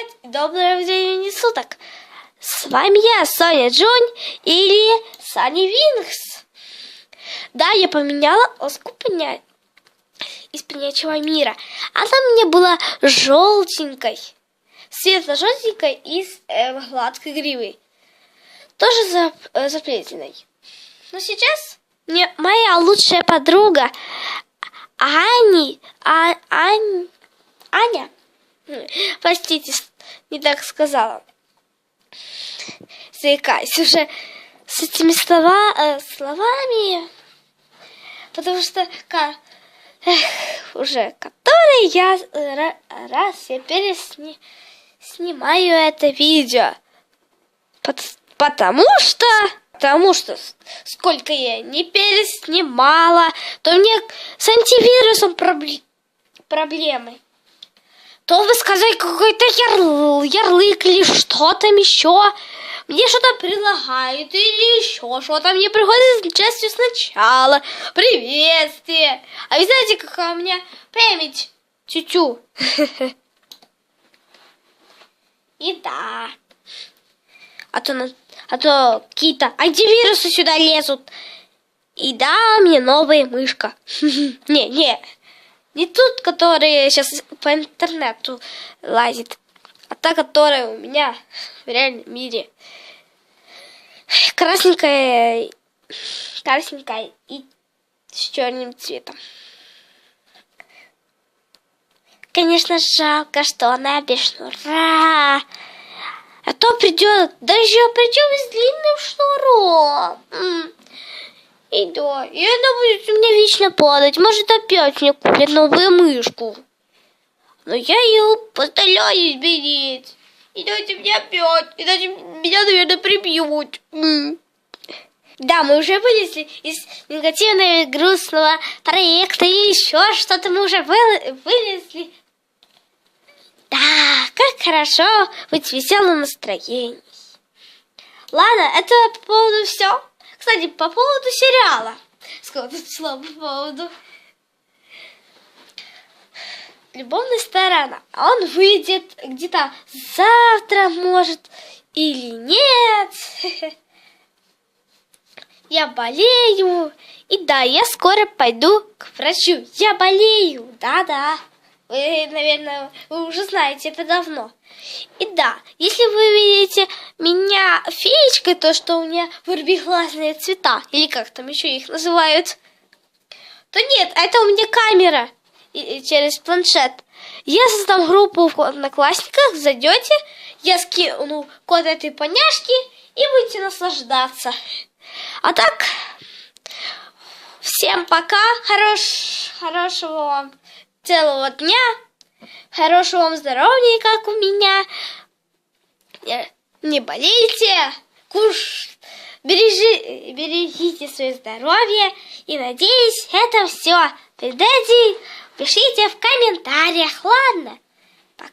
привет доброго времени суток! С вами я, Соня Джон или Саня Винкс. Да, я поменяла оску поня... из понячего мира. Она мне была желтенькой, светло-желтенькой и с э, гладкой гривой. Тоже зап... э, заплетенной. Но сейчас мне моя лучшая подруга Ани, а, Ань, Аня Простите, не так сказала. Заикаюсь уже с этими слова, э, словами, потому что ка, эх, уже который я э, раз я пересни, снимаю это видео, Под, потому что потому что сколько я не переснимала, то мне с антивирусом проблемы проблемы то вы сказали какой-то ярл, ярлык или что там еще. Мне что-то прилагают или еще что-то. Мне приходит частью сначала. Приветствие. А вы знаете, какая у меня память? Тю-тю. И да. А то, а то какие-то антивирусы сюда лезут. И да, мне новая мышка. Не, не, не тут, который сейчас по интернету лазит, а та, которая у меня в реальном мире. Красненькая, красненькая и с черным цветом. Конечно, жалко, что она без шнура. А то придет, да еще с длинным шнуром. И да, и она будет у меня вечно падать. Может, опять мне купят новую мышку. Но я ее постараюсь беречь. Иначе меня опять, иначе меня, наверное, прибьют. Да, мы уже вылезли из негативного грустного проекта и еще что-то мы уже вылезли. Да, как хорошо быть в веселом настроении. Ладно, это по поводу все. Кстати, по поводу сериала. Сколько тут слов по поводу любовная сторона. Он выйдет где-то завтра, может, или нет. Я болею. И да, я скоро пойду к врачу. Я болею. Да-да. Вы, наверное, вы уже знаете это давно. И да, если вы видите меня феечкой, то что у меня вырбиглазные цвета, или как там еще их называют, то нет, это у меня камера и, через планшет. Я создам группу в Одноклассниках, зайдете, я скину код этой поняшки и будете наслаждаться. А так, всем пока, хорош, хорошего вам целого дня. Хорошего вам здоровья, как у меня. Не болейте, куш, бережи, берегите свое здоровье. И надеюсь, это все. Передайте, пишите в комментариях, ладно? Пока.